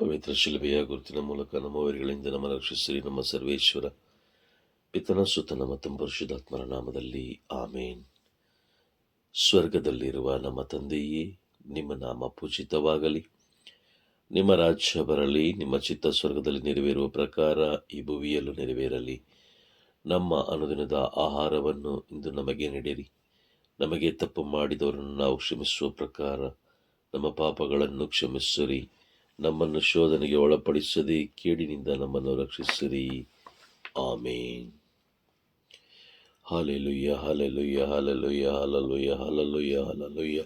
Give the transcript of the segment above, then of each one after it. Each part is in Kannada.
ಪವಿತ್ರ ಶಿಲುಬೆಯ ಗುರುತಿನ ಮೂಲಕ ನಮ್ಮವರಿಗಳಿಂದ ನಮ್ಮ ರಕ್ಷಿಸಿರಿ, ನಮ್ಮ ಸರ್ವೇಶ್ವರ. ಪಿತನ, ಸುತನ ಮತ್ತು ಪರಿಶುದ್ಧಾತ್ಮರ ನಾಮದಲ್ಲಿ ಆಮೇನ್. ಸ್ವರ್ಗದಲ್ಲಿರುವ ನಮ್ಮ ತಂದೆಯೇ, ನಿಮ್ಮ ನಾಮ ಪೂಜಿತವಾಗಲಿ. ನಿಮ್ಮ ರಾಜ್ಯ ಬರಲಿ, ನಿಮ್ಮ ಚಿತ್ತ ಸ್ವರ್ಗದಲ್ಲಿ ನೆರವೇರುವ ಪ್ರಕಾರ ಈ ಭುವಿಯಲ್ಲೂ ನೆರವೇರಲಿ. ನಮ್ಮ ಅನುದಿನದ ಆಹಾರವನ್ನು ಇಂದು ನಮಗೆ ನೀಡಿರಿ. ನಮಗೆ ತಪ್ಪು ಮಾಡಿದವರನ್ನು ನಾವು ಕ್ಷಮಿಸುವ ಪ್ರಕಾರ ನಮ್ಮ ಪಾಪಗಳನ್ನು ಕ್ಷಮಿಸಿರಿ. ನಮ್ಮನ್ನು ಶೋಧನೆಗೆ ಒಳಪಡಿಸದೆ ಕೇಡಿನಿಂದ ನಮ್ಮನ್ನು ರಕ್ಷಿಸಿರಿ amen hallelujah hallelujah hallelujah hallelujah hallelujah hallelujah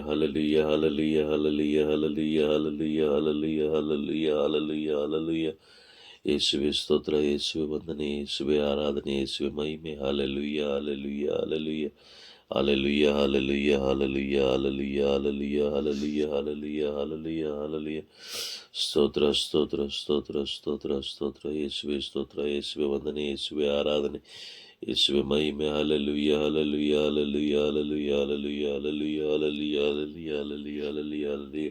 hallelujah hallelujah hallelujah hallelujah hallelujah hallelujah hallelujah hallelujah hallelujah hallelujah ಯೇಸುವೆ ಸ್ತೋತ್ರ ಯೇಸುವೆ ವಂದನೆ ಯೇಸುವೆ ಆರಾಧನೆ ಯೇಸುವೆ ಮಹಿಮೆ hallelujah hallelujah hallelujah hallelujah hallelujah hallelujah hallelujah hallelujah hallelujah hallelujah hallelujah hallelujah ಸ್ತೋತ್ರ ಸ್ತೋತ್ರ ಸ್ತೋತ್ರ ಸ್ತೋತ್ರ ಸ್ತೋತ್ರ ಯೇಸುವೆ ಸ್ತೋತ್ರ ಯೇಸುವೆ ವಂದನೆ ಯೇಸುವೆ ಆರಾಧನೆ ಯೇಸುವೆ ಮಹಿಮೆ hallelujah hallelujah hallelujah hallelujah hallelujah hallelujah hallelujah hallelujah hallelujah hallelujah hallelujah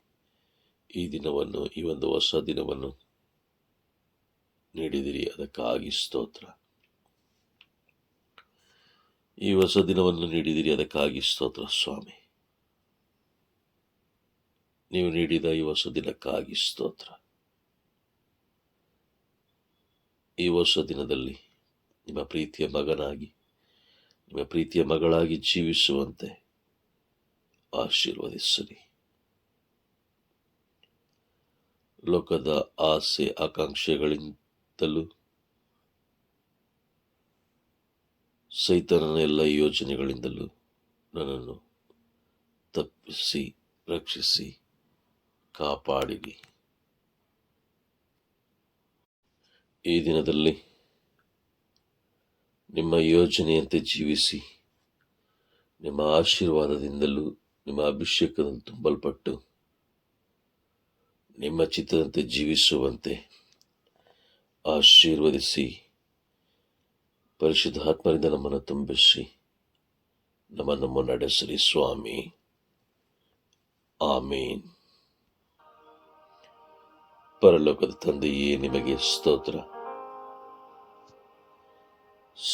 ಈ ದಿನವನ್ನು, ಈ ಒಂದು ಹೊಸ ದಿನವನ್ನು ನೀಡಿದಿರಿ. ಅದಕ್ಕಾಗಿ ಸ್ತೋತ್ರ. ಈ ಹೊಸ ದಿನವನ್ನು ನೀಡಿದಿರಿ. ಅದಕ್ಕಾಗಿ ಸ್ತೋತ್ರ, ಸ್ವಾಮಿ. ನೀವು ನೀಡಿದ ಈ ಹೊಸ ದಿನಕ್ಕಾಗಿ ಸ್ತೋತ್ರ. ಈ ಹೊಸ ದಿನದಲ್ಲಿ ನಿಮ್ಮ ಪ್ರೀತಿಯ ಮಗನಾಗಿ, ನಿಮ್ಮ ಪ್ರೀತಿಯ ಮಗಳಾಗಿ ಜೀವಿಸುವಂತೆ ಆಶೀರ್ವದಿಸಿರಿ. ಲೋಕದ ಆಸೆ ಆಕಾಂಕ್ಷೆಗಳಿಂದಲೂ ಸೈತನನ ಎಲ್ಲ ಯೋಜನೆಗಳಿಂದಲೂ ನನ್ನನ್ನು ತಪ್ಪಿಸಿ, ರಕ್ಷಿಸಿ, ಕಾಪಾಡಿರಿ. ಈ ದಿನದಲ್ಲಿ ನಿಮ್ಮ ಯೋಜನೆಯಂತೆ ಜೀವಿಸಿ, ನಿಮ್ಮ ಆಶೀರ್ವಾದದಿಂದಲೂ ನಿಮ್ಮ ಅಭಿಷೇಕದಲ್ಲಿ ತುಂಬಲ್ಪಟ್ಟು ನಿಮ್ಮ ಚಿತ್ತದಂತೆ ಜೀವಿಸುವಂತೆ ಆಶೀರ್ವದಿಸಿ. ಪರಿಶುದ್ಧ ಆತ್ಮರಿಂದ ನಮ್ಮನ್ನು ತುಂಬಿಸಿ. ನಮ್ಮನ್ನು ನಡೆಸಿರಿ ಸ್ವಾಮಿ. ಆಮೇನ್. ಪರಲೋಕದ ತಂದೆಯೇ, ನಿಮಗೆ ಸ್ತೋತ್ರ.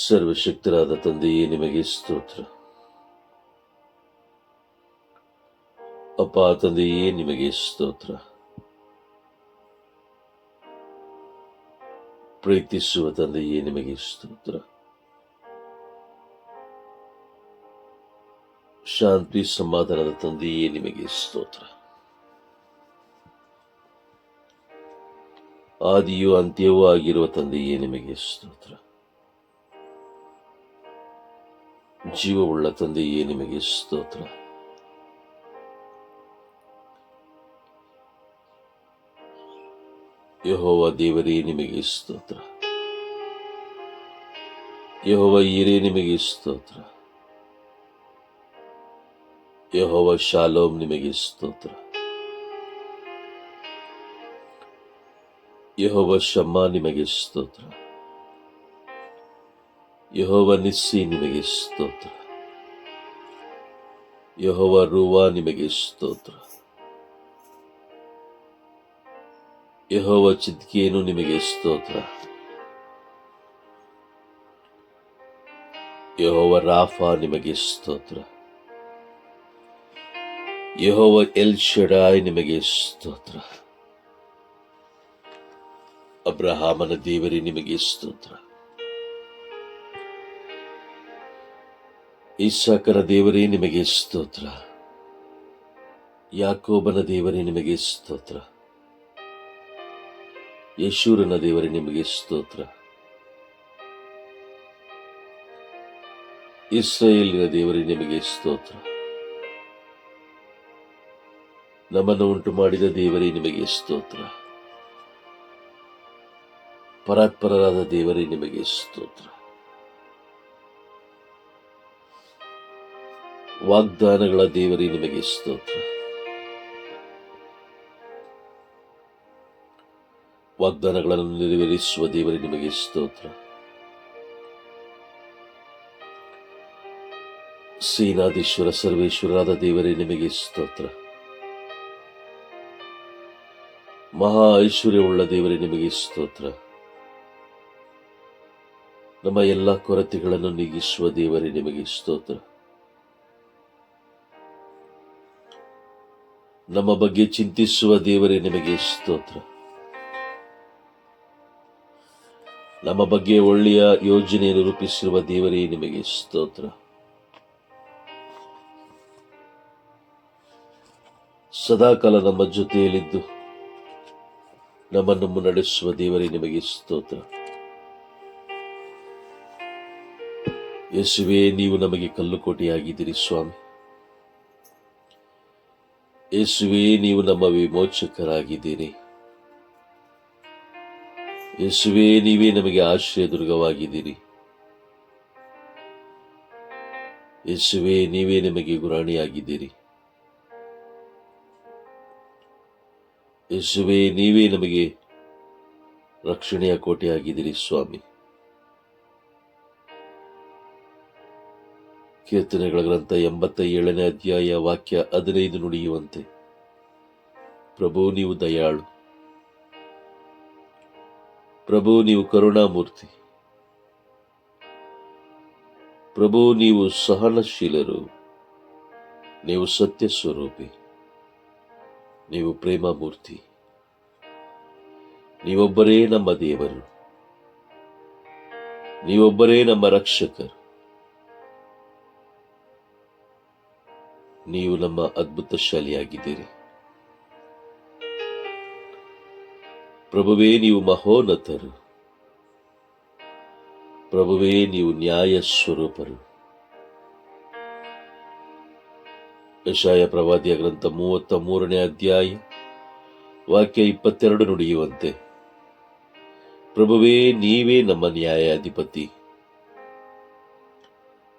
ಸರ್ವಶಕ್ತರಾದ ತಂದೆಯೇ, ನಿಮಗೆ ಸ್ತೋತ್ರ. ಅಪ್ಪ ತಂದೆಯೇ, ನಿಮಗೆ ಸ್ತೋತ್ರ. ಪ್ರೀತಿಸುವ ತಂದೆಯೇ ನಿಮಗೆ ಸ್ತೋತ್ರ. ಶಾಂತಿ ಸಮಾಧಾನದ ತಂದೆಯೇ ನಿಮಗೆ ಸ್ತೋತ್ರ. ಆದಿಯೂ ಅಂತ್ಯವೂ ಆಗಿರುವ ತಂದೆಯೇ ನಿಮಗೆ ಸ್ತೋತ್ರ. ಜೀವವುಳ್ಳ ತಂದೆಯೇ ನಿಮಗೆ ಸ್ತೋತ್ರ. ಯಹೋವ ದೇವರೇ ನಿಮಗೆ ಸ್ತೋತ್ರ ಯಹೋವ ಈರೇ ನಿಮಗೆ ಸ್ತೋತ್ರ ಯಹೋವ ಶಾಲೋಮ್ ನಿಮಗೆ ಸ್ತೋತ್ರ ಯಹೋವ ಶಮ್ಮ ನಿಮಗೆ ಸ್ತೋತ್ರ ಯಹೋವ ನಿಸ್ಸಿ ನಿಮಗೆ ಸ್ತೋತ್ರ ಯಹೋವ ರೂವಾ ನಿಮಗೆ ಸ್ತೋತ್ರ ಯಹೋವ ಚಿದ್ಕೇನು ನಿಮಗೆ ಸ್ತೋತ್ರ. ಯಹೋವ ರಾಫಾ ನಿಮಗೆ ಸ್ತೋತ್ರ. ಯಹೋವ ಎಲ್ ಶಡಾಯ್ ನಿಮಗೆ ಸ್ತೋತ್ರ. ಅಬ್ರಹಾಮನ ದೇವರೇ ನಿಮಗೆ ಸ್ತೋತ್ರ. ಇಸಾಕನ ದೇವರೇ ನಿಮಗೆ ಸ್ತೋತ್ರ. ಯಾಕೋಬನ ದೇವರೇ ನಿಮಗೆ ಸ್ತೋತ್ರ. ಯಶೂರನ ದೇವರೇ, ನಿಮಗೆ ಸ್ತೋತ್ರ. ಇಸ್ರೇಲಿನ ದೇವರೇ, ನಿಮಗೆ ಸ್ತೋತ್ರ. ನಮ್ಮನ್ನು ಉಂಟು ಮಾಡಿದ ದೇವರೇ, ನಿಮಗೆ ಸ್ತೋತ್ರ. ಪರಾತ್ಪರರಾದ ದೇವರೇ, ನಿಮಗೆ ಸ್ತೋತ್ರ. ವಾಗ್ದಾನಗಳ ದೇವರೇ, ನಿಮಗೆ ಸ್ತೋತ್ರ. ವಾಗ್ದಾನಗಳನ್ನು ನೆರವೇರಿಸುವ ದೇವರೇ, ನಿಮಗೆ ಸ್ತೋತ್ರ. ಸೇನಾಧೀಶ್ವರ ಸರ್ವೇಶ್ವರಾದ ದೇವರೇ, ನಿಮಗೆ ಸ್ತೋತ್ರ. ಮಹಾ ಐಶ್ವರ್ಯವುಳ್ಳ ದೇವರೇ, ನಿಮಗೆ ಸ್ತೋತ್ರ. ನಮ್ಮ ಎಲ್ಲ ಕೊರತೆಗಳನ್ನು ನೀಗಿಸುವ ದೇವರೇ, ನಿಮಗೆ ಸ್ತೋತ್ರ. ನಮ್ಮ ಬಗ್ಗೆ ಚಿಂತಿಸುವ ದೇವರೇ, ನಿಮಗೆ ಸ್ತೋತ್ರ. ನಮ್ಮ ಬಗ್ಗೆ ಒಳ್ಳೆಯ ಯೋಜನೆಯನ್ನು ರೂಪಿಸಿರುವ ದೇವರೇ ನಿಮಗೆ ಸ್ತೋತ್ರ. ಸದಾಕಾಲ ನಮ್ಮ ಜೊತೆಯಲ್ಲಿದ್ದು ನಮ್ಮನ್ನು ಮುನ್ನಡೆಸುವ ದೇವರೇ ನಿಮಗೆ ಸ್ತೋತ್ರ. ಯೇಸುವೆ, ನೀವು ನಮಗೆ ಕಲ್ಲುಕೋಟೆಯಾಗಿದ್ದೀರಿ ಸ್ವಾಮಿ. ಯೇಸುವೆ, ನೀವು ನಮ್ಮ ವಿಮೋಚಕರಾಗಿದ್ದೀರಿ. ಯೇಸುವೇ, ನೀವೇ ನಮಗೆ ಆಶ್ರಯ ದುರ್ಗವಾಗಿದ್ದೀರಿ. ಯೇಸುವೇ, ನೀವೇ ನಮಗೆ ಗುರಾಣಿಯಾಗಿದ್ದೀರಿ. ಯೇಸುವೇ, ನೀವೇ ನಮಗೆ ರಕ್ಷಣೆಯ ಕೋಟೆಯಾಗಿದ್ದೀರಿ, ಸ್ವಾಮಿ. ಕೀರ್ತನೆಗಳ ಗ್ರಂಥ ಎಂಬತ್ತ ಏಳನೇ ಅಧ್ಯಾಯ ವಾಕ್ಯ ಹದಿನೈದು ನುಡಿಯುವಂತೆ. ಪ್ರಭು, ನೀವು ದಯಾಳು. ಪ್ರಭು, ನೀವು ಕರುಣಾಮೂರ್ತಿ. ಪ್ರಭು, ನೀವು ಸಹನಶೀಲರು. ನೀವು ಸತ್ಯ ಸ್ವರೂಪಿ ನೀವು ಪ್ರೇಮಮೂರ್ತಿ. ನೀವೊಬ್ಬರೇ ನಮ್ಮ ದೇವರು. ನೀವೊಬ್ಬರೇ ನಮ್ಮ ರಕ್ಷಕರು. ನೀವು ನಮ್ಮ ಅದ್ಭುತ ಶಾಲಿಯಾಗಿದ್ದೀರಿ ಪ್ರಭುವೇ ನೀವು ಮಹೋನ್ನತರು. ಪ್ರಭುವೇ ನೀವು ನ್ಯಾಯ ಸ್ವರೂಪರು ಯಶಾಯ ಪ್ರವಾದಿಯ ಗ್ರಂಥ ಮೂವತ್ತ ಮೂರನೇ ಅಧ್ಯಾಯ, ವಾಕ್ಯ ಇಪ್ಪತ್ತೆರಡು ನುಡಿಯುವಂತೆ. ಪ್ರಭುವೇ, ನೀವೇ ನಮ್ಮ ನ್ಯಾಯಾಧಿಪತಿ.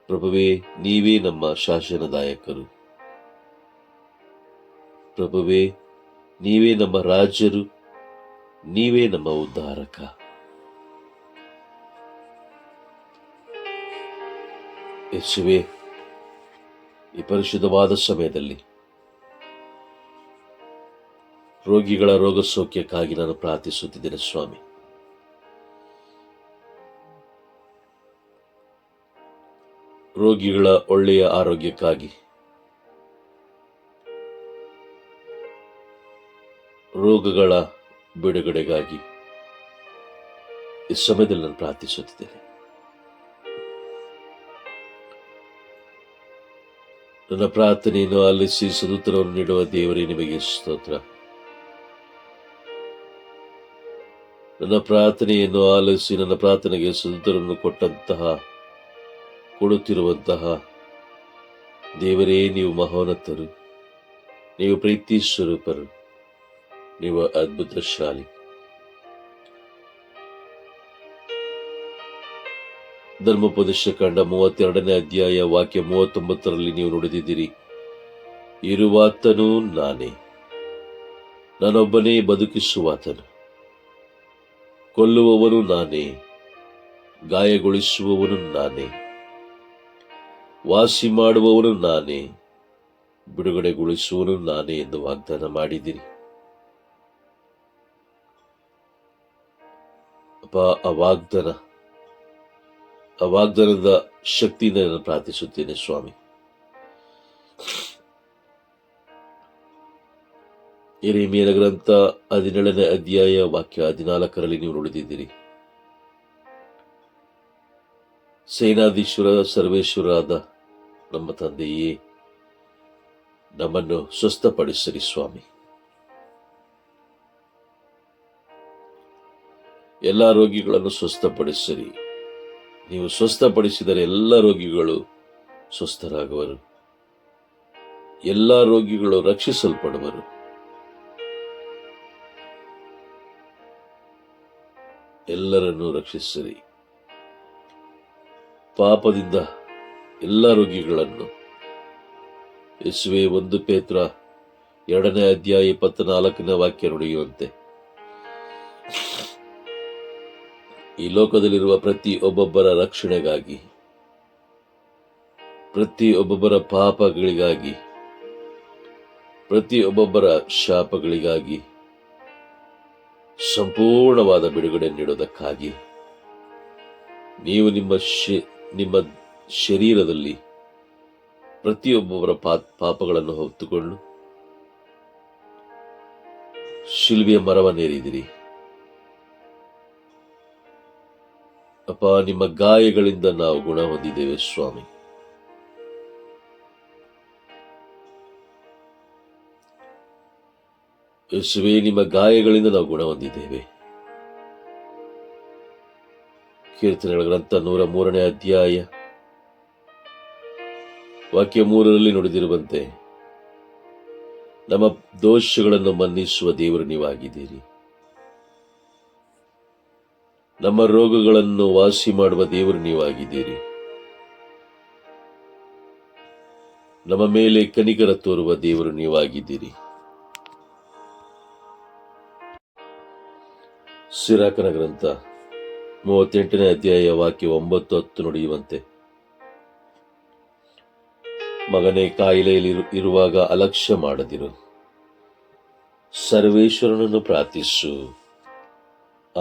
ಪ್ರಭುವೇ, ನೀವೇ ನಮ್ಮ ಶಾಸನದಾಯಕರು. ಪ್ರಭುವೇ, ನೀವೇ ನಮ್ಮ ರಾಜರು. ನೀವೇ ನಮ್ಮ ಉದ್ಧಾರಕ. ಯೇಸುವೆ, ಈ ಪರಿಶುದ್ಧವಾದ ಸಮಯದಲ್ಲಿ ರೋಗಿಗಳ ರೋಗ ಸೌಖ್ಯಕ್ಕಾಗಿ ನಾನು ಪ್ರಾರ್ಥಿಸುತ್ತಿದ್ದೇನೆ, ಸ್ವಾಮಿ. ರೋಗಿಗಳ ಒಳ್ಳೆಯ ಆರೋಗ್ಯಕ್ಕಾಗಿ ರೋಗಗಳ ಬಿಡುಗಡೆಗಾಗಿ ಈ ಸಮಯದಲ್ಲಿ ನಾನು ಪ್ರಾರ್ಥಿಸುತ್ತಿದ್ದೇನೆ. ನನ್ನ ಪ್ರಾರ್ಥನೆಯನ್ನು ಆಲಿಸಿ ಸದುತ್ತರವನ್ನು ನೀಡುವ ದೇವರೇ, ನಿಮಗೆ ಸ್ತೋತ್ರ. ನನ್ನ ಪ್ರಾರ್ಥನೆಯನ್ನು ಆಲಿಸಿ ನನ್ನ ಪ್ರಾರ್ಥನೆಗೆ ಸದುತ್ತರವನ್ನು ಕೊಟ್ಟಂತಹ, ಕೊಡುತ್ತಿರುವಂತಹ ದೇವರೇ, ನೀವು ಮಹೋನ್ನತರು, ನೀವು ಪ್ರೀತಿ ಸ್ವರೂಪರು. ನೀವು ಅದ್ಭುತಶಾಲಿ. ಧರ್ಮೋಪದೇಶ ಕಂಡ ಮೂವತ್ತೆರಡನೇ ಅಧ್ಯಾಯ ವಾಕ್ಯ ಮೂವತ್ತೊಂಬತ್ತರಲ್ಲಿ ನೀವು ನುಡಿದಿದ್ದೀರಿ. ಇರುವಾತನು ನಾನೇ. ನಾನೊಬ್ಬನೇ ಬದುಕಿಸುವಾತನು. ಕೊಲ್ಲುವವನು ನಾನೇ. ಗಾಯಗೊಳಿಸುವವನು ನಾನೇ. ವಾಸಿ ಮಾಡುವವನು ನಾನೇ. ಬಿಡುಗಡೆಗೊಳಿಸುವನು ನಾನೇ ಎಂದು ವಾಗ್ದಾನ ಮಾಡಿದಿರಿ ಅಪ್ಪ ಆ ವಾಗ್ದಾನ ಆ ಶಕ್ತಿಯಿಂದ ನಾನು ಪ್ರಾರ್ಥಿಸುತ್ತೇನೆ ಸ್ವಾಮಿ. ಎರೆಮಿಯನ ಗ್ರಂಥ ಹದಿನೇಳನೇ ಅಧ್ಯಾಯ ವಾಕ್ಯ ಹದಿನಾಲ್ಕರಲ್ಲಿ ನೀವು ನೋಡಿದ್ದೀರಿ. ಸೇನಾಧೀಶ್ವರ, ಸರ್ವೇಶ್ವರಾದ ನಮ್ಮ ತಂದೆಯೇ, ನಮ್ಮನ್ನು ಸ್ವಸ್ಥಪಡಿಸಿರಿ ಸ್ವಾಮಿ. ಎಲ್ಲ ರೋಗಿಗಳನ್ನು ಸ್ವಸ್ಥಪಡಿಸಿರಿ. ನೀವು ಸ್ವಸ್ಥಪಡಿಸಿದರೆ ಎಲ್ಲ ರೋಗಿಗಳು ಸ್ವಸ್ಥರಾಗುವರು. ಎಲ್ಲ ರೋಗಿಗಳು ರಕ್ಷಿಸಲ್ಪಡುವರು. ಎಲ್ಲರನ್ನು ರಕ್ಷಿಸಿರಿ. ಪಾಪದಿಂದ ಎಲ್ಲ ರೋಗಿಗಳನ್ನು. ಯೇಸುವೆ, ಒಂದು ಪೇತ್ರ ಎರಡನೇ ಅಧ್ಯಾಯ ಇಪ್ಪತ್ನಾಲ್ಕನೇ ವಾಕ್ಯ ನುಡಿಯುವಂತೆ. ಈ ಲೋಕದಲ್ಲಿರುವ ಪ್ರತಿ ಒಬ್ಬೊಬ್ಬರ ರಕ್ಷಣೆಗಾಗಿ ಪ್ರತಿ ಒಬ್ಬೊಬ್ಬರ ಪಾಪಗಳಿಗಾಗಿ ಪ್ರತಿ ಒಬ್ಬೊಬ್ಬರ ಶಾಪಗಳಿಗಾಗಿ ಸಂಪೂರ್ಣವಾದ ಬಿಡುಗಡೆ ನೀಡೋದಕ್ಕಾಗಿ ನೀವು ನಿಮ್ಮ ನಿಮ್ಮ ಶರೀರದಲ್ಲಿ ಪ್ರತಿಯೊಬ್ಬೊಬ್ಬರ ಪಾಪಗಳನ್ನು ಹೊತ್ತುಕೊಂಡು ಶಿಲ್ವಿಯ ಮರವನ್ನೇರಿದಿರಿ ಅಪ್ಪ, ನಿಮ್ಮ ಗಾಯಗಳಿಂದ ನಾವು ಗುಣ ಹೊಂದಿದ್ದೇವೆ, ಸ್ವಾಮಿ. ಯೇಸುವೆ, ನಿಮ್ಮ ಗಾಯಗಳಿಂದ ನಾವು ಗುಣ ಹೊಂದಿದ್ದೇವೆ. ಕೀರ್ತನೆಗಳ ಗ್ರಂಥ ನೂರ ಮೂರನೇ ಅಧ್ಯಾಯ. ವಾಕ್ಯ ಮೂರರಲ್ಲಿ ನುಡಿದಿರುವಂತೆ, ನಮ್ಮ ದೋಷಗಳನ್ನು ಮನ್ನಿಸುವ ದೇವರು ನೀವಾಗಿದ್ದೀರಿ. ನಮ್ಮ ರೋಗಗಳನ್ನು ವಾಸಿ ಮಾಡುವ ದೇವರು ನೀವಾಗಿದ್ದೀರಿ. ನಮ್ಮ ಮೇಲೆ ಕನಿಕರ ತೋರುವ ದೇವರು ನೀವಾಗಿದ್ದೀರಿ. ಸಿರಾಕನ ಗ್ರಂಥ, ಮೂವತ್ತೆಂಟನೇ ಅಧ್ಯಾಯ, ವಾಕ್ಯ ಒಂಬತ್ತು ಹತ್ತು ನುಡಿಯುವಂತೆ. ಮಗನೇ, ಕಾಯಿಲೆಯಲ್ಲಿ ಇರುವಾಗ ಅಲಕ್ಷ್ಯ ಮಾಡದಿರು. ಸರ್ವೇಶ್ವರನನ್ನು ಪ್ರಾರ್ಥಿಸು.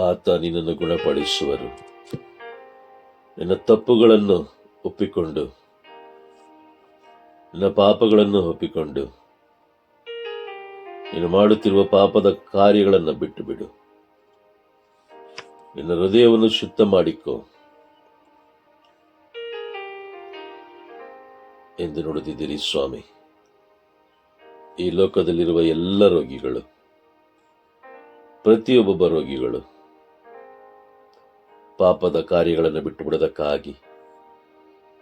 ಆತ ನಿನ್ನನ್ನು ಗುಣಪಡಿಸುವರು. ನಿನ್ನ ತಪ್ಪುಗಳನ್ನು ಒಪ್ಪಿಕೊಂಡು, ನಿನ್ನ ಪಾಪಗಳನ್ನು ಒಪ್ಪಿಕೊಂಡು, ನೀನು ಮಾಡುತ್ತಿರುವ ಪಾಪದ ಕಾರ್ಯಗಳನ್ನು ಬಿಟ್ಟು ಬಿಡು ನಿನ್ನ ಹೃದಯವನ್ನು ಶುದ್ಧ ಮಾಡಿಕೊ ಎಂದು ನೋಡುತ್ತಿದ್ದೀರಿ ಸ್ವಾಮಿ. ಈ ಲೋಕದಲ್ಲಿರುವ ಎಲ್ಲ ರೋಗಿಗಳು, ಪ್ರತಿಯೊಬ್ಬೊಬ್ಬ ರೋಗಿಗಳು ಪಾಪದ ಕಾರ್ಯಗಳನ್ನು ಬಿಟ್ಟು ಬಿಡೋದಕ್ಕಾಗಿ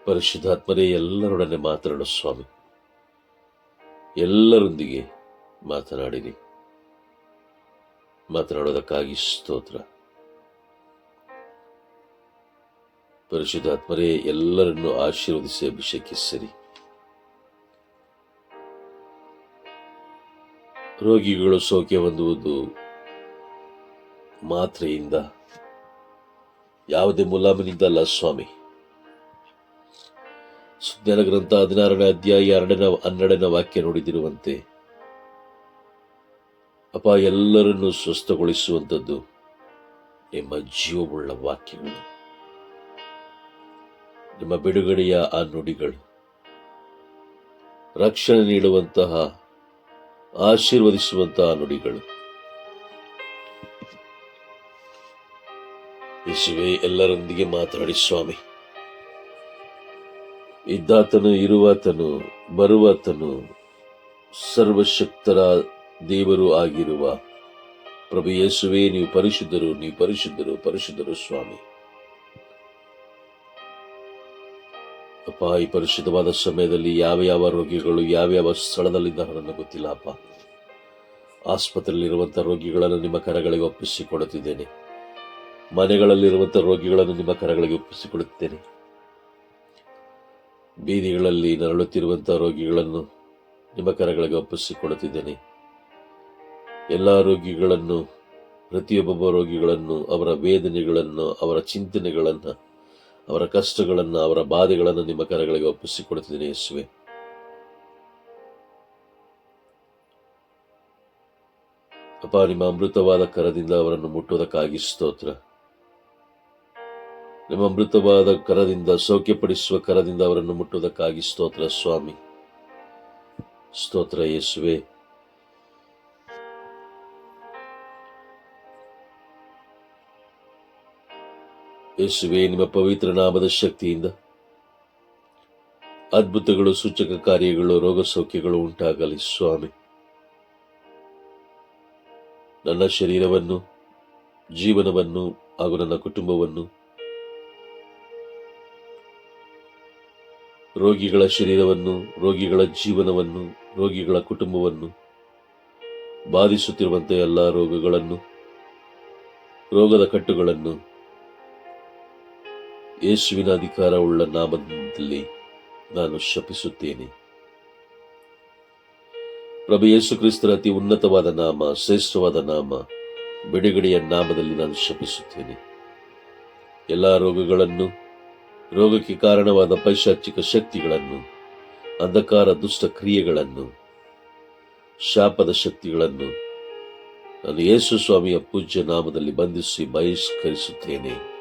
ಪರಿಶುದ್ಧಾತ್ಮರೇ ಎಲ್ಲರೊಡನೆ ಮಾತನಾಡು ಸ್ವಾಮಿ. ಎಲ್ಲರೊಂದಿಗೆ ಮಾತನಾಡಿರಿ. ಮಾತನಾಡೋದಕ್ಕಾಗಿ ಸ್ತೋತ್ರ. ಪರಿಶುದ್ಧಾತ್ಮರೇ ಎಲ್ಲರನ್ನು ಆಶೀರ್ವದಿಸಿ ಅಭಿಷೇಕಿಸಿರಿ. ರೋಗಿಗಳು ಸೋಕೆ ಹೊಂದುವುದು ಮಾತ್ರೆಯಿಂದ ಯಾವುದೇ ಮುಲಾಮಿನಿಂದಲ್ಲ ಸ್ವಾಮಿ. ಸುಜ್ಞಾನ ಗ್ರಂಥ ಹದಿನಾರನೇ ಅಧ್ಯಾಯ ಎರಡನೇ ಹನ್ನೆರಡನೇ ವಾಕ್ಯ ನೋಡಿದಿರುವಂತೆ, ಅಪ್ಪ, ಎಲ್ಲರನ್ನೂ ಸ್ವಸ್ಥಗೊಳಿಸುವಂಥದ್ದು ನಿಮ್ಮ ಜೀವವುಳ್ಳ ವಾಕ್ಯಗಳು. ನಿಮ್ಮ ಬಿಡುಗಡೆಯ ಆ ನುಡಿಗಳು. ರಕ್ಷಣೆ ನೀಡುವಂತಹ, ಆಶೀರ್ವದಿಸುವಂತಹ ನುಡಿಗಳು. ಯೇಸುವೆ, ಎಲ್ಲರೊಂದಿಗೆ ಮಾತನಾಡಿ ಸ್ವಾಮಿ. ಇದ್ದಾತನು, ಇರುವಾತನು, ಬರುವಾತನು ಸರ್ವಶಕ್ತರ ದೇವರು ಆಗಿರುವ ಪ್ರಭು ಯೇಸುವೆ, ನೀವು ಪರಿಶುದ್ಧರು ನೀವು ಪರಿಶುದ್ಧರು ಪರಿಶುದ್ಧರು ಸ್ವಾಮಿ. ಅಪ್ಪ, ಈ ಪರಿಶುದ್ಧವಾದ ಸಮಯದಲ್ಲಿ ಯಾವ ಯಾವ ರೋಗಿಗಳು, ಯಾವ ಸ್ಥಳದಲ್ಲಿದ್ದಾರೆ ನನಗೆ ಗೊತ್ತಿಲ್ಲ ಅಪ್ಪ. ಆಸ್ಪತ್ರೆಯಲ್ಲಿರುವಂಥ ರೋಗಿಗಳನ್ನು ನಿಮ್ಮ ಕರಗಳಿಗೆ ಒಪ್ಪಿಸಿಕೊಡುತ್ತಿದ್ದೇನೆ. ಮನೆಗಳಲ್ಲಿರುವಂಥ ರೋಗಿಗಳನ್ನು ನಿಮ್ಮ ಕರಗಳಿಗೆ ಒಪ್ಪಿಸಿಕೊಡುತ್ತೇನೆ. ಬೀದಿಗಳಲ್ಲಿ ನರಳುತ್ತಿರುವಂಥ ರೋಗಿಗಳನ್ನು ನಿಮ್ಮ ಕರಗಳಿಗೆ ಒಪ್ಪಿಸಿಕೊಡುತ್ತಿದ್ದೇನೆ. ಎಲ್ಲ ರೋಗಿಗಳನ್ನು, ಪ್ರತಿಯೊಬ್ಬೊಬ್ಬ ರೋಗಿಗಳನ್ನು, ಅವರ ವೇದನೆಗಳನ್ನು, ಅವರ ಚಿಂತನೆಗಳನ್ನು, ಅವರ ಕಷ್ಟಗಳನ್ನು, ಅವರ ಬಾಧೆಗಳನ್ನು ನಿಮ್ಮ ಕರಗಳಿಗೆ ಒಪ್ಪಿಸಿಕೊಡುತ್ತಿದ್ದೇನೆ ಯೇಸುವೆ. ಅಪ್ಪ ನಿಮ್ಮ ಅಮೃತವಾದ ಕರದಿಂದ ಅವರನ್ನು ಮುಟ್ಟುವುದಕ್ಕಾಗಿ ಸ್ತೋತ್ರ. ನಿಮ್ಮ ಅಮೃತವಾದ ಕರದಿಂದ ಸೌಖ್ಯಪಡಿಸುವ ಕರದಿಂದ ಅವರನ್ನು ಮುಟ್ಟುವುದಕ್ಕಾಗಿ ಸ್ತೋತ್ರ, ಸ್ವಾಮಿ. ಸ್ತೋತ್ರ, ಯೇಸುವೆ. ಯೇಸುವೆ, ನಿಮ್ಮ ಪವಿತ್ರ ನಾಮದ ಶಕ್ತಿಯಿಂದ ಅದ್ಭುತಗಳು, ಸೂಚಕ ಕಾರ್ಯಗಳು, ರೋಗ ಸೌಖ್ಯಗಳು ಉಂಟಾಗಲಿ, ಸ್ವಾಮಿ. ನನ್ನ ಶರೀರವನ್ನು, ಜೀವನವನ್ನು ಹಾಗೂ ನನ್ನ ಕುಟುಂಬವನ್ನು ರೋಗಿಗಳ ಶರೀರವನ್ನು, ರೋಗಿಗಳ ಜೀವನವನ್ನು, ರೋಗಿಗಳ ಕುಟುಂಬವನ್ನು ಬಾಧಿಸುತ್ತಿರುವಂತಹ ಎಲ್ಲ ರೋಗಗಳನ್ನು, ರೋಗದ ಕಟ್ಟುಗಳನ್ನು ಯೇಸುವಿನ ಅಧಿಕಾರವುಳ್ಳ ನಾಮದಲ್ಲಿ ನಾನು ಶಪಿಸುತ್ತೇನೆ. ಪ್ರಭು ಯೇಸು ಕ್ರಿಸ್ತರ ಅತಿ ಉನ್ನತವಾದ ನಾಮ, ಶ್ರೇಷ್ಠವಾದ ನಾಮ, ಬಿಡುಗಡೆಯ ನಾಮದಲ್ಲಿ ನಾನು ಶಪಿಸುತ್ತೇನೆ. ಎಲ್ಲ ರೋಗಗಳನ್ನು ರೋಗಕ್ಕೆ ಕಾರಣವಾದ ಪೈಶಾಚಿಕ ಶಕ್ತಿಗಳನ್ನು, ಅಂಧಕಾರ ದುಷ್ಟ ಕ್ರಿಯೆಗಳನ್ನು, ಶಾಪದ ಶಕ್ತಿಗಳನ್ನು ನಾನು ಯೇಸು ಸ್ವಾಮಿಯ ಪೂಜ್ಯ ನಾಮದಲ್ಲಿ ಬಂಧಿಸಿ ಬಹಿಷ್ಕರಿಸುತ್ತೇನೆ.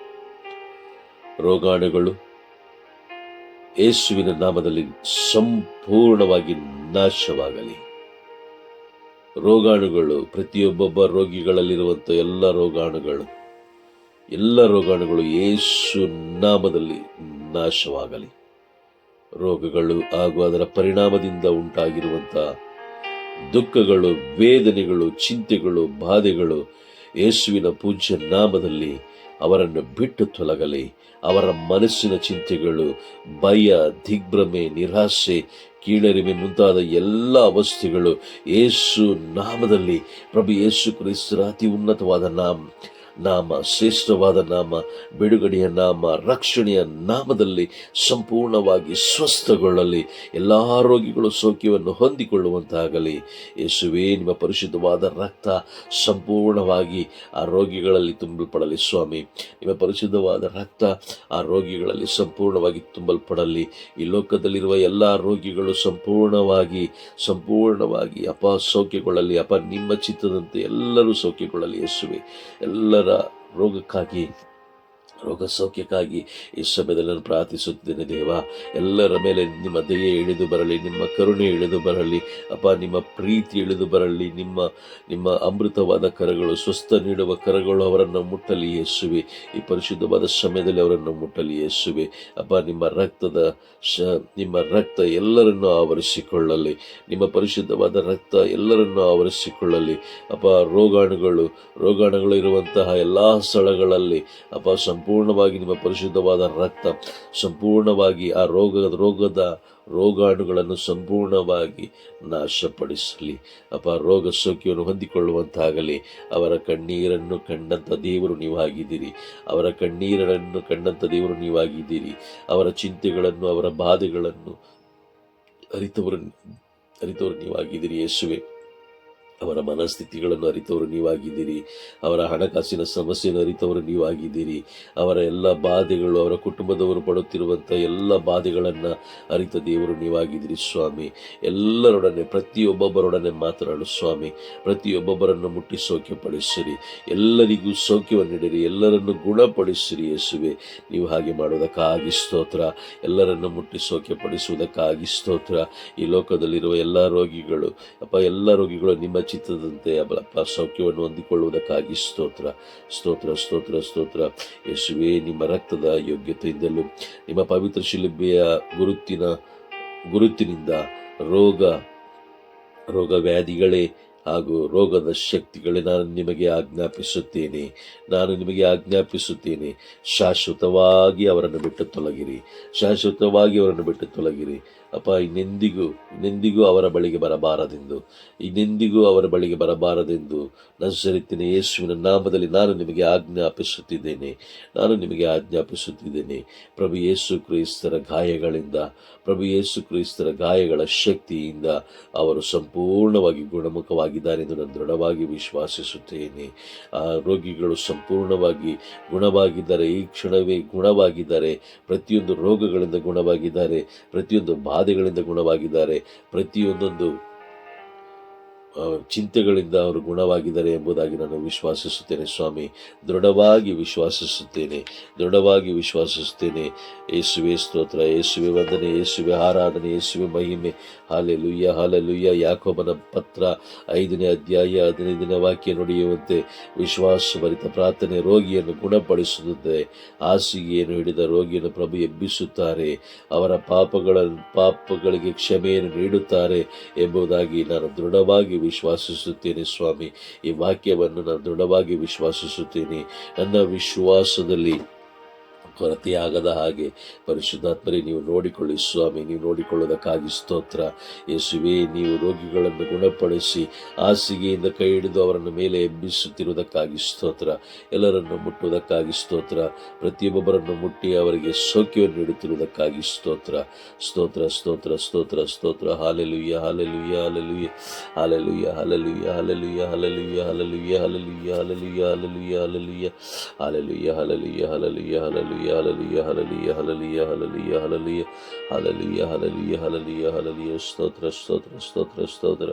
ರೋಗಾಣುಗಳು ಯೇಸುವಿನ ನಾಮದಲ್ಲಿ ಸಂಪೂರ್ಣವಾಗಿ ನಾಶವಾಗಲಿ. ರೋಗಾಣುಗಳು ಪ್ರತಿಯೊಬ್ಬೊಬ್ಬ ರೋಗಿಗಳಲ್ಲಿರುವಂಥ ಎಲ್ಲ ರೋಗಾಣುಗಳು ಎಲ್ಲ ರೋಗಾಣುಗಳು ಯೇಸು ನಾಮದಲ್ಲಿ ನಾಶವಾಗಲಿ. ರೋಗಗಳು ಹಾಗೂ ಅದರ ಪರಿಣಾಮದಿಂದ ಉಂಟಾಗಿರುವಂಥ ದುಃಖಗಳು, ವೇದನೆಗಳು, ಚಿಂತೆಗಳು, ಬಾಧೆಗಳು ಯೇಸುವಿನ ಪೂಜ್ಯ ನಾಮದಲ್ಲಿ ಅವರನ್ನು ಬಿಟ್ಟು ತೊಲಗಲಿ. ಅವರ ಮನಸ್ಸಿನ ಚಿಂತೆಗಳು, ಭಯ, ದಿಗ್ಭ್ರಮೆ, ನಿರಾಸೆ, ಕೀಳರಿಮೆ ಮುಂತಾದ ಎಲ್ಲ ಅವಸ್ಥೆಗಳು ಯೇಸು ನಾಮದಲ್ಲಿ ಪ್ರಭು ಯೇಸು ಕ್ರಿಸ್ತರ ಅತಿ ಉನ್ನತವಾದ ನಾಮ. ನಾಮ, ಶ್ರೇಷ್ಠವಾದ ನಾಮ, ಬಿಡುಗಡೆಯ ನಾಮ, ರಕ್ಷಣೆಯ ನಾಮದಲ್ಲಿ ಸಂಪೂರ್ಣವಾಗಿ ಸ್ವಸ್ಥಗೊಳ್ಳಲಿ. ಎಲ್ಲ ರೋಗಿಗಳು ಸೌಖ್ಯವನ್ನು ಹೊಂದಿಕೊಳ್ಳುವಂತಾಗಲಿ. ಯೇಸುವೇ, ನಿಮ್ಮ ಪರಿಶುದ್ಧವಾದ ರಕ್ತ ಸಂಪೂರ್ಣವಾಗಿ ಆ ರೋಗಿಗಳಲ್ಲಿ ತುಂಬಲ್ಪಡಲಿ ಸ್ವಾಮಿ. ನಿಮ್ಮ ಪರಿಶುದ್ಧವಾದ ರಕ್ತ ಆ ರೋಗಿಗಳಲ್ಲಿ ಸಂಪೂರ್ಣವಾಗಿ ತುಂಬಲ್ಪಡಲಿ. ಈ ಲೋಕದಲ್ಲಿರುವ ಎಲ್ಲ ರೋಗಿಗಳು ಸಂಪೂರ್ಣವಾಗಿ ಸಂಪೂರ್ಣವಾಗಿ ಅಪ ಸೌಖ್ಯಗೊಳ್ಳಲಿ, ಅಪ ನಿಮ್ಮ ಚಿತ್ತದಂತೆ ಎಲ್ಲರೂ ಸೌಖ್ಯಗೊಳ್ಳಲಿ ಯೇಸುವೆ. ಎಲ್ಲರ ರೋಗಕ್ಕಾಗಿ ರೋಗ ಸೌಖ್ಯಕ್ಕಾಗಿ ಈ ಸಮಯದಲ್ಲಿ ನಾನು ಪ್ರಾರ್ಥಿಸುತ್ತೇನೆ ದೇವ, ಎಲ್ಲರ ಮೇಲೆ ನಿಮ್ಮ ದಯೆ ಇಳಿದು ಬರಲಿ, ನಿಮ್ಮ ಕರುಣೆ ಇಳಿದು ಬರಲಿ, ಅಪ್ಪ, ನಿಮ್ಮ ಪ್ರೀತಿ ಇಳಿದು ಬರಲಿ, ನಿಮ್ಮ ನಿಮ್ಮ ಅಮೃತವಾದ ಕರಗಳು, ಸ್ವಸ್ಥ ನೀಡುವ ಕರಗಳು ಅವರನ್ನು ಮುಟ್ಟಲಿ ಯೇಸುವೆ. ಈ ಪರಿಶುದ್ಧವಾದ ಸಮಯದಲ್ಲಿ ಅವರನ್ನು ಮುಟ್ಟಲಿ ಯೇಸುವೆ. ಅಪ್ಪ, ನಿಮ್ಮ ರಕ್ತದ ಶ, ನಿಮ್ಮ ರಕ್ತ ಎಲ್ಲರನ್ನು ಆವರಿಸಿಕೊಳ್ಳಲಿ, ನಿಮ್ಮ ಪರಿಶುದ್ಧವಾದ ರಕ್ತ ಎಲ್ಲರನ್ನು ಆವರಿಸಿಕೊಳ್ಳಲಿ. ಅಪ್ಪ, ರೋಗಾಣುಗಳು ರೋಗಾಣುಗಳು ಇರುವಂತಹ ಎಲ್ಲ ಸ್ಥಳಗಳಲ್ಲಿ, ಅಪ್ಪ ಸಂಪೂರ್ಣವಾಗಿ ನಿಮ್ಮ ಪರಿಶುದ್ಧವಾದ ರಕ್ತ, ಸಂಪೂರ್ಣವಾಗಿ ಆ ರೋಗದ ರೋಗದ ರೋಗಾಣುಗಳನ್ನು ಸಂಪೂರ್ಣವಾಗಿ ನಾಶಪಡಿಸಲಿ. ಅಪ್ಪ, ರೋಗ ಸೌಖ್ಯವನ್ನು ಹೊಂದಿಕೊಳ್ಳುವಂತಾಗಲಿ. ಅವರ ಕಣ್ಣೀರನ್ನು ಕಂಡಂಥ ದೇವರು ನೀವಾಗಿದ್ದೀರಿ. ಅವರ ಕಣ್ಣೀರನ್ನು ಕಂಡಂಥ ದೇವರು ನೀವಾಗಿದ್ದೀರಿ. ಅವರ ಚಿಂತೆಗಳನ್ನು, ಅವರ ಬಾಧೆಗಳನ್ನು ಅರಿತವರು ಅರಿತವರು ನೀವಾಗಿದ್ದೀರಿ. ಯೇಸುವೆ ಅವರ ಮನಸ್ಥಿತಿಗಳನ್ನು ಅರಿತವರು ನೀವಾಗಿದ್ದೀರಿ. ಅವರ ಹಣಕಾಸಿನ ಸಮಸ್ಯೆಯನ್ನು ಅರಿತವರು ನೀವಾಗಿದ್ದೀರಿ. ಅವರ ಎಲ್ಲ ಬಾಧೆಗಳು, ಅವರ ಕುಟುಂಬದವರು ಪಡುತ್ತಿರುವಂಥ ಎಲ್ಲ ಬಾಧೆಗಳನ್ನು ಅರಿತ ದೇವರು ನೀವಾಗಿದ್ದೀರಿ ಸ್ವಾಮಿ. ಎಲ್ಲರೊಡನೆ, ಪ್ರತಿಯೊಬ್ಬೊಬ್ಬರೊಡನೆ ಮಾತನಾಡು ಸ್ವಾಮಿ. ಪ್ರತಿಯೊಬ್ಬೊಬ್ಬರನ್ನು ಮುಟ್ಟಿ ಸೌಖ್ಯಪಡಿಸಿರಿ. ಎಲ್ಲರಿಗೂ ಸೌಖ್ಯವನ್ನು ನೀಡಿರಿ. ಎಲ್ಲರನ್ನು ಗುಣಪಡಿಸಿರಿ ಯೇಸುವೆ. ನೀವು ಹಾಗೆ ಮಾಡೋದಕ್ಕಾಗಿ ಸ್ತೋತ್ರ. ಎಲ್ಲರನ್ನು ಮುಟ್ಟಿ ಸೌಖ್ಯಪಡಿಸುವುದಕ್ಕಾಗಿ ಸ್ತೋತ್ರ. ಈ ಲೋಕದಲ್ಲಿರುವ ಎಲ್ಲ ರೋಗಿಗಳು, ಅಪ್ಪ, ಎಲ್ಲ ರೋಗಿಗಳು ನಿಮ್ಮ ಚಿತ್ತದಂತೆ ಅಪ್ಪ ಸೌಖ್ಯವನ್ನು ಹೊಂದಿಕೊಳ್ಳುವುದಕ್ಕಾಗಿ ಸ್ತೋತ್ರ ಸ್ತೋತ್ರ ಸ್ತೋತ್ರ ಸ್ತೋತ್ರ. ಯಶುವೆ ನಿಮ್ಮ ರಕ್ತದ ಯೋಗ್ಯತೆಯಿಂದಲೂ, ನಿಮ್ಮ ಪವಿತ್ರ ಶಿಲುಬೆಯ ಗುರುತಿನ, ಗುರುತಿನಿಂದ ರೋಗ ರೋಗ ವ್ಯಾಧಿಗಳೇ ಹಾಗೂ ರೋಗದ ಶಕ್ತಿಗಳೇ ನಾನು ನಿಮಗೆ ಆಜ್ಞಾಪಿಸುತ್ತೇನೆ. ನಾನು ನಿಮಗೆ ಆಜ್ಞಾಪಿಸುತ್ತೇನೆ. ಶಾಶ್ವತವಾಗಿ ಅವರನ್ನು ಬಿಟ್ಟು ತೊಲಗಿರಿ. ಶಾಶ್ವತವಾಗಿ ಅವರನ್ನು ಬಿಟ್ಟು ತೊಲಗಿರಿ. ಅಪ್ಪ ಇನ್ನೆಂದಿಗೂ ಇನ್ನೆಂದಿಗೂ ಅವರ ಬಳಿಗೆ ಬರಬಾರದೆಂದು. ಇನ್ನೆಂದಿಗೂ ಅವರ ಬಳಿಗೆ ಬರಬಾರದೆಂದು. ನಜರಿತಿನ ಯೇಸುವಿನ ನಾಮದಲ್ಲಿ ನಾನು ನಿಮಗೆ ಆಜ್ಞಾಪಿಸುತ್ತಿದ್ದೇನೆ. ನಾನು ನಿಮಗೆ ಆಜ್ಞಾಪಿಸುತ್ತಿದ್ದೇನೆ. ಪ್ರಭು ಯೇಸು ಕ್ರೈಸ್ತರ ಗಾಯಗಳಿಂದ, ಪ್ರಭು ಯೇಸು ಕ್ರೈಸ್ತರ ಗಾಯಗಳ ಶಕ್ತಿಯಿಂದ ಅವರು ಸಂಪೂರ್ಣವಾಗಿ ಗುಣಮುಖವಾಗಿದ್ದಾರೆ ಎಂದು ನಾನು ದೃಢವಾಗಿ ವಿಶ್ವಾಸಿಸುತ್ತೇನೆ. ಆ ರೋಗಿಗಳು ಸಂಪೂರ್ಣವಾಗಿ ಗುಣವಾಗಿದ್ದಾರೆ, ಈ ಕ್ಷಣವೇ ಗುಣವಾಗಿದ್ದಾರೆ, ಪ್ರತಿಯೊಂದು ರೋಗಗಳಿಂದ ಗುಣವಾಗಿದ್ದಾರೆ, ಪ್ರತಿಯೊಂದು ಬಾಧೆಗಳಿಂದ ಗುಣವಾಗಿದ್ದಾರೆ. ಪ್ರತಿಯೊಂದೊಂದು ಚಿಂತೆಗಳಿಂದ ಅವರು ಗುಣವಾಗಿದ್ದಾರೆ ಎಂಬುದಾಗಿ ನಾನು ವಿಶ್ವಾಸಿಸುತ್ತೇನೆ. ಸ್ವಾಮಿ, ದೃಢವಾಗಿ ವಿಶ್ವಾಸಿಸುತ್ತೇನೆ. ದೃಢವಾಗಿ ವಿಶ್ವಾಸಿಸುತ್ತೇನೆ. ಯೇಸುವೆ ಸ್ತೋತ್ರ, ಯೇಸುವೆ ವಂದನೆ, ಯೇಸುವೆ ಆರಾಧನೆ, ಯೇಸುವೆ ಮಹಿಮೆ. ಹಾಲೆ ಲುಯ್ಯ ಹಾಲೆ ಲುಯ್ಯ ಯಾಕೋಬನ ಪತ್ರ ಐದನೇ ಅಧ್ಯಾಯ ಹದಿನೈದನೇ ವಾಕ್ಯ ನುಡಿಯುವಂತೆ ವಿಶ್ವಾಸಭರಿತ ಪ್ರಾರ್ಥನೆ ರೋಗಿಯನ್ನು ಗುಣಪಡಿಸುತ್ತದೆ. ಹಾಸಿಗೆಯನ್ನು ಹಿಡಿದ ರೋಗಿಯನ್ನು ಪ್ರಭು ಎಬ್ಬಿಸುತ್ತಾರೆ. ಅವರ ಪಾಪಗಳ ಪಾಪಗಳಿಗೆ ಕ್ಷಮೆಯನ್ನು ನೀಡುತ್ತಾರೆ ಎಂಬುದಾಗಿ ನಾನು ದೃಢವಾಗಿ ವಿಶ್ವಾಸಿಸುತ್ತೇನೆ ಸ್ವಾಮಿ. ಈ ವಾಕ್ಯವನ್ನು ನಾನು ದೃಢವಾಗಿ ವಿಶ್ವಾಸಿಸುತ್ತೇನೆ. ನನ್ನ ವಿಶ್ವಾಸದಲ್ಲಿ ಕೊರತೆಯಾಗದ ಹಾಗೆ ಪರಿಶುದ್ಧಾತ್ಮರೇ, ನೀವು ನೋಡಿಕೊಳ್ಳಿ ಸ್ವಾಮಿ, ನೀವು ನೋಡಿಕೊಳ್ಳೋದಕ್ಕಾಗಿ ಸ್ತೋತ್ರ. ಯೇಸುವೇ, ನೀವು ರೋಗಿಗಳನ್ನು ಗುಣಪಡಿಸಿ ಹಾಸಿಗೆಯಿಂದ ಕೈ ಹಿಡಿದು ಅವರನ್ನು ಮೇಲೆ ಎಬ್ಬಿಸುತ್ತಿರುವುದಕ್ಕಾಗಿ ಸ್ತೋತ್ರ. ಎಲ್ಲರನ್ನು ಮುಟ್ಟುವುದಕ್ಕಾಗಿ ಸ್ತೋತ್ರ. ಪ್ರತಿಯೊಬ್ಬರನ್ನು ಮುಟ್ಟಿ ಅವರಿಗೆ ಸೌಖ್ಯವನ್ನು ನೀಡುತ್ತಿರುವುದಕ್ಕಾಗಿ ಸ್ತೋತ್ರ. ಸ್ತೋತ್ರ ಸ್ತೋತ್ರ ಸ್ತೋತ್ರ ಸ್ತೋತ್ರ. Hallelujah hallelujah hallelujah hallelujah. Hallelujah hallelujah hallelujah hallelujah hallelujah hallelujah hallelujah hallelujah. Hallelujah hallelujah hallelujah hallelujah. Hallelujah, hallelujah, hallelujah, hallelujah, hallelujah, hallelujah, hallelujah, hallelujah, hallelujah, ಸ್ತೋತ್ರ ಸ್ತೋತ್ರ ಸ್ತೋತ್ರ ಸ್ತೋತ್ರ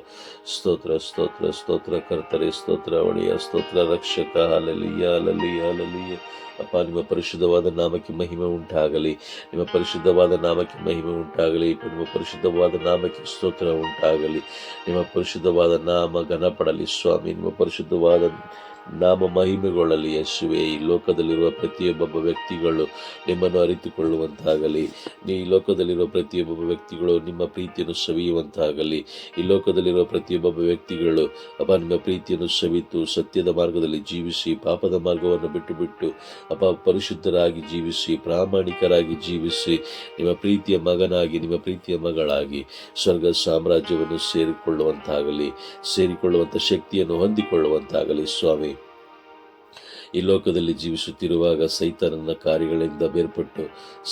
ಸ್ತೋತ್ರ ಸ್ತೋತ್ರ ಸ್ತೋತ್ರ ಕರ್ತರೆ ಸ್ತೋತ್ರ ಒಡೆಯ ಸ್ತೋತ್ರ ರಕ್ಷಕ ಹಲಲಿಯ ಹಲಲಿಯ ಹಲಲಿಯ ಅಪ್ಪ ನಿಮ್ಮ ಪರಿಶುದ್ಧವಾದ ನಾಮಕ್ಕೆ ಮಹಿಮೆ ಉಂಟಾಗಲಿ. ನಿಮ್ಮ ಪರಿಶುದ್ಧವಾದ ನಾಮಕ್ಕೆ ಮಹಿಮೆ ಉಂಟಾಗಲಿ. ನಿಮ್ಮ ಪರಿಶುದ್ಧವಾದ ನಾಮಕ್ಕೆ ಸ್ತೋತ್ರ ಉಂಟಾಗಲಿ. ನಿಮ್ಮ ಪರಿಶುದ್ಧವಾದ ನಾಮ ಘನಪಡಲಿ ಸ್ವಾಮಿ. ನಿಮ್ಮ ಪರಿಶುದ್ಧವಾದ ನಾಮ ಮಹಿಮೆಗೊಳ್ಳಲಿ ಯಶುವೆ ಈ ಲೋಕದಲ್ಲಿರುವ ಪ್ರತಿಯೊಬ್ಬೊಬ್ಬ ವ್ಯಕ್ತಿಗಳು ನಿಮ್ಮನ್ನು ಅರಿತುಕೊಳ್ಳುವಂತಾಗಲಿ. ನೀ ಈ ಲೋಕದಲ್ಲಿರುವ ಪ್ರತಿಯೊಬ್ಬೊಬ್ಬ ವ್ಯಕ್ತಿಗಳು ನಿಮ್ಮ ಪ್ರೀತಿಯನ್ನು ಸವಿಯುವಂತಾಗಲಿ. ಈ ಲೋಕದಲ್ಲಿರುವ ಪ್ರತಿಯೊಬ್ಬೊಬ್ಬ ವ್ಯಕ್ತಿಗಳು ಅಪ್ಪ ನಿಮ್ಮ ಪ್ರೀತಿಯನ್ನು ಸವಿತು ಸತ್ಯದ ಮಾರ್ಗದಲ್ಲಿ ಜೀವಿಸಿ ಪಾಪದ ಮಾರ್ಗವನ್ನು ಬಿಟ್ಟು ಬಿಟ್ಟು ಅಪ್ಪ ಪರಿಶುದ್ಧರಾಗಿ ಜೀವಿಸಿ, ಪ್ರಾಮಾಣಿಕರಾಗಿ ಜೀವಿಸಿ, ನಿಮ್ಮ ಪ್ರೀತಿಯ ಮಗನಾಗಿ, ನಿಮ್ಮ ಪ್ರೀತಿಯ ಮಗಳಾಗಿ ಸ್ವರ್ಗ ಸಾಮ್ರಾಜ್ಯವನ್ನು ಸೇರಿಕೊಳ್ಳುವಂತಾಗಲಿ ಸೇರಿಕೊಳ್ಳುವಂಥ ಶಕ್ತಿಯನ್ನು ಹೊಂದಿಕೊಳ್ಳುವಂತಾಗಲಿ ಸ್ವಾಮಿ. ಈ ಲೋಕದಲ್ಲಿ ಜೀವಿಸುತ್ತಿರುವಾಗ ಸೈತನನ ಕಾರ್ಯಗಳಿಂದ ಬೇರ್ಪಟ್ಟು,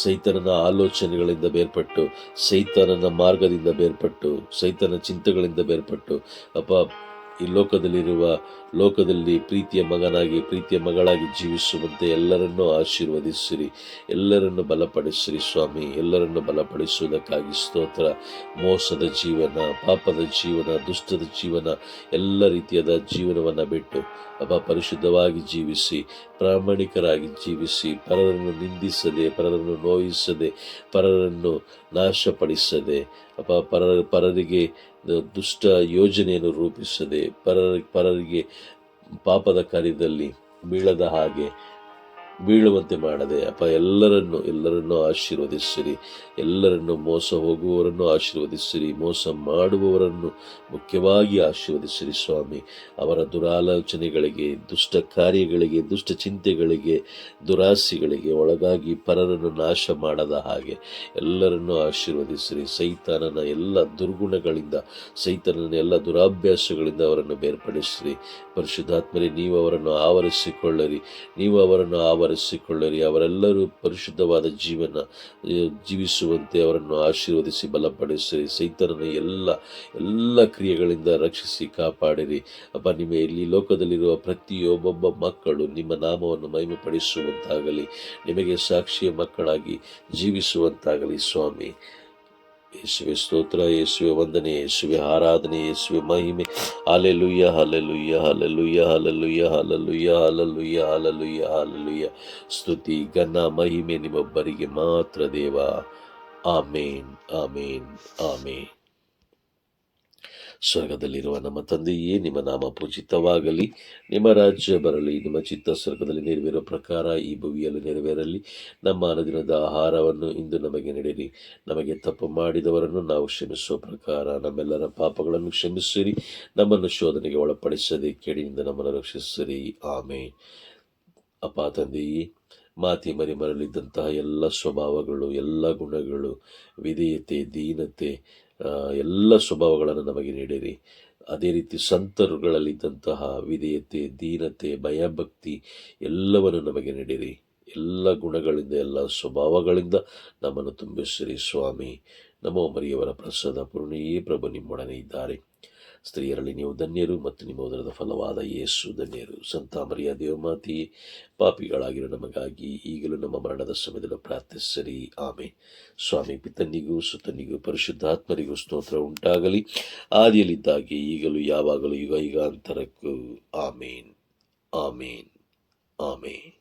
ಸೈತನನ ಆಲೋಚನೆಗಳಿಂದ ಬೇರ್ಪಟ್ಟು, ಸೈತನನ ಮಾರ್ಗದಿಂದ ಬೇರ್ಪಟ್ಟು ಸೈತನ ಚಿಂತೆಗಳಿಂದ ಬೇರ್ಪಟ್ಟು, ಅಪ್ಪ ಈ ಲೋಕದಲ್ಲಿರುವ, ಲೋಕದಲ್ಲಿ ಪ್ರೀತಿಯ ಮಗನಾಗಿ, ಪ್ರೀತಿಯ ಮಗಳಾಗಿ ಜೀವಿಸುವಂತೆ ಎಲ್ಲರನ್ನೂ ಆಶೀರ್ವದಿಸಿರಿ. ಎಲ್ಲರನ್ನು ಬಲಪಡಿಸಿರಿ ಸ್ವಾಮಿ. ಎಲ್ಲರನ್ನು ಬಲಪಡಿಸುವುದಕ್ಕಾಗಿ ಸ್ತೋತ್ರ. ಮೋಸದ ಜೀವನ, ಪಾಪದ ಜೀವನ, ದುಷ್ಟದ ಜೀವನ, ಎಲ್ಲ ರೀತಿಯಾದ ಜೀವನವನ್ನು ಬಿಟ್ಟು ಅಪ್ಪ ಪರಿಶುದ್ಧವಾಗಿ ಜೀವಿಸಿ, ಪ್ರಾಮಾಣಿಕರಾಗಿ ಜೀವಿಸಿ, ಪರರನ್ನು ನಿಂದಿಸದೆ, ಪರರನ್ನು ನೋಯಿಸದೆ, ಪರರನ್ನು ನಾಶಪಡಿಸದೆ ಅಪ್ಪ ಪರ, ಪರರಿಗೆ ದುಷ್ಟ ಯೋಜನೆಯನ್ನು ರೂಪಿಸದೆ ಪರ ಪರರಿಗೆ ಪಾಪದ ಕಾರ್ಯದಲ್ಲಿ ಬೀಳದ ಹಾಗೆ ಬೀಳುವಂತೆ ಮಾಡದೆ, ಅಪ್ಪ, ಎಲ್ಲರನ್ನು ಎಲ್ಲರನ್ನು ಆಶೀರ್ವದಿಸಿರಿ ಎಲ್ಲರನ್ನು ಮೋಸ ಹೋಗುವವರನ್ನು ಆಶೀರ್ವದಿಸಿರಿ ಮೋಸ ಮಾಡುವವರನ್ನು ಮುಖ್ಯವಾಗಿ ಆಶೀರ್ವದಿಸಿರಿ ಸ್ವಾಮಿ. ಅವರ ದುರಾಲೋಚನೆಗಳಿಗೆ, ದುಷ್ಟ ಕಾರ್ಯಗಳಿಗೆ, ದುಷ್ಟ ಚಿಂತೆಗಳಿಗೆ, ದುರಾಸೆಗಳಿಗೆ ಒಳಗಾಗಿ ಪರರನ್ನು ನಾಶ ಮಾಡದ ಹಾಗೆ ಎಲ್ಲರನ್ನು ಆಶೀರ್ವದಿಸಿರಿ ಸೈತಾನನ ಎಲ್ಲ ದುರ್ಗುಣಗಳಿಂದ, ಸೈತಾನನ ಎಲ್ಲ ದುರಾಭ್ಯಾಸಗಳಿಂದ ಅವರನ್ನು ಬೇರ್ಪಡಿಸಿರಿ ಪರಿಶುದ್ಧಾತ್ಮರಿ, ನೀವು ಅವರನ್ನು ಆವರಿಸಿಕೊಳ್ಳರಿ. ನೀವು ಅವರನ್ನು ಆವರ ಆವರಿಸಿಕೊಳ್ಳಿರಿ ಅವರೆಲ್ಲರೂ ಪರಿಶುದ್ಧವಾದ ಜೀವನ ಜೀವಿಸುವಂತೆ ಅವರನ್ನು ಆಶೀರ್ವದಿಸಿ, ಬಲಪಡಿಸಿರಿ. ಸೈತನನ್ನು ಎಲ್ಲ ಎಲ್ಲ ಕ್ರಿಯೆಗಳಿಂದ ರಕ್ಷಿಸಿ ಕಾಪಾಡಿರಿ. ಅಪ್ಪ, ನಿಮ್ಮ ಇಲ್ಲಿ ಲೋಕದಲ್ಲಿರುವ ಪ್ರತಿಯೊಬ್ಬೊಬ್ಬ ಮಕ್ಕಳು ನಿಮ್ಮ ನಾಮವನ್ನು ಮಹಿಮೆಪಡಿಸುವಂತಾಗಲಿ, ನಿಮಗೆ ಸಾಕ್ಷಿಯ ಮಕ್ಕಳಾಗಿ ಜೀವಿಸುವಂತಾಗಲಿ, ಸ್ವಾಮಿ. ಯೇಸುವೆ ಸ್ತೋತ್ರ, ಯೇಸುವೆ ವಂದನೆ, ಯೇಸುವೆ ಆರಾಧನೆ, ಯೇಸುವೆ ಮಹಿಮೆ. Hallelujah hallelujah hallelujah hallelujah hallelujah hallelujah hallelujah hallelujah ಸ್ತುತಿ, ಘನ, ಮಹಿಮೆ ನಿಮ್ಮೊಬ್ಬರಿಗೆ ಮಾತ್ರ ದೇವ. ಆಮೇನ್ ಆಮೇನ್ ಆಮೇನ್. ಸ್ವರ್ಗದಲ್ಲಿರುವ ನಮ್ಮ ತಂದೆಯೇ, ನಿಮ್ಮ ನಾಮ ಪೂಜಿತವಾಗಲಿ. ನಿಮ್ಮ ರಾಜ್ಯ ಬರಲಿ, ನಿಮ್ಮ ಚಿತ್ತ ಸ್ವರ್ಗದಲ್ಲಿ ನೆರವೇರುವ ಪ್ರಕಾರ ಈ ಭುವಿಯಲ್ಲಿ ನೆರವೇರಲಿ. ನಮ್ಮ ಅನುದಿನದ ಆಹಾರವನ್ನು ಇಂದು ನಮಗೆ ನೀಡಿರಿ. ನಮಗೆ ತಪ್ಪು ಮಾಡಿದವರನ್ನು ನಾವು ಕ್ಷಮಿಸುವ ಪ್ರಕಾರ ನಮ್ಮೆಲ್ಲರ ಪಾಪಗಳನ್ನು ಕ್ಷಮಿಸಿರಿ. ನಮ್ಮನ್ನು ಶೋಧನೆಗೆ ಒಳಪಡಿಸದೆ ಕೆಡಿನಿಂದ ನಮ್ಮನ್ನು ರಕ್ಷಿಸಿರಿ. ಆಮೆ ಅಪ್ಪ, ತಂದೆಯೇ, ಮಾತಿ ಮರಿ ಮರಳಿದ್ದಂತಹ ಎಲ್ಲ ಸ್ವಭಾವಗಳು, ಎಲ್ಲ ಗುಣಗಳು, ವಿಧೇಯತೆ, ದೀನತೆ ಎಲ್ಲ ಸ್ವಭಾವಗಳನ್ನು ನಮಗೆ ನೀಡಿರಿ. ಅದೇ ರೀತಿ ಸಂತರುಗಳಲ್ಲಿದ್ದಂತಹ ವಿಧೇಯತೆ, ದೀನತೆ, ಭಯಭಕ್ತಿ ಎಲ್ಲವನ್ನು ನಮಗೆ ನೀಡಿರಿ. ಎಲ್ಲ ಗುಣಗಳಿಂದ, ಎಲ್ಲ ಸ್ವಭಾವಗಳಿಂದ ನಮ್ಮನ್ನು ತುಂಬಿಸಿರಿ ಸ್ವಾಮಿ. ನಮೋ ಮರಿಯವರ ಪ್ರಸಾದ ಪೂರ್ಣಿಯೇ ಪ್ರಭು ನಿಮ್ಮೊಡನೆ ಇದ್ದಾರೆ. ಸ್ತ್ರೀಯರಲ್ಲಿ ನೀವು ಧನ್ಯರು ಮತ್ತು ನಿಮ್ಮ ಉದರದ ಫಲವಾದ ಯೇಸು ಧನ್ಯರು. ಸಂತಾಮರಿಯ ದೇವಮಾತಿ, ಪಾಪಿಗಳಾಗಿರೋ ನಮಗಾಗಿ ಈಗಲೂ ನಮ್ಮ ಮರಣದ ಸಮಯದಲ್ಲಿ ಪ್ರಾರ್ಥಿಸರಿ. ಆಮೆ ಸ್ವಾಮಿ, ಪಿತನಿಗೂ ಸುತನಿಗೂ ಪರಿಶುದ್ಧಾತ್ಮರಿಗೂ ಸ್ತೋತ್ರ ಉಂಟಾಗಲಿ. ಆದಿಯಲ್ಲಿದ್ದಾಗಿ, ಈಗಲೂ, ಯಾವಾಗಲೂ ಯುಗ ಯುಗಾಂತರಕ್ಕೂ ಆಮೇನ್. ಆಮೇನ್. ಆಮೇನ್.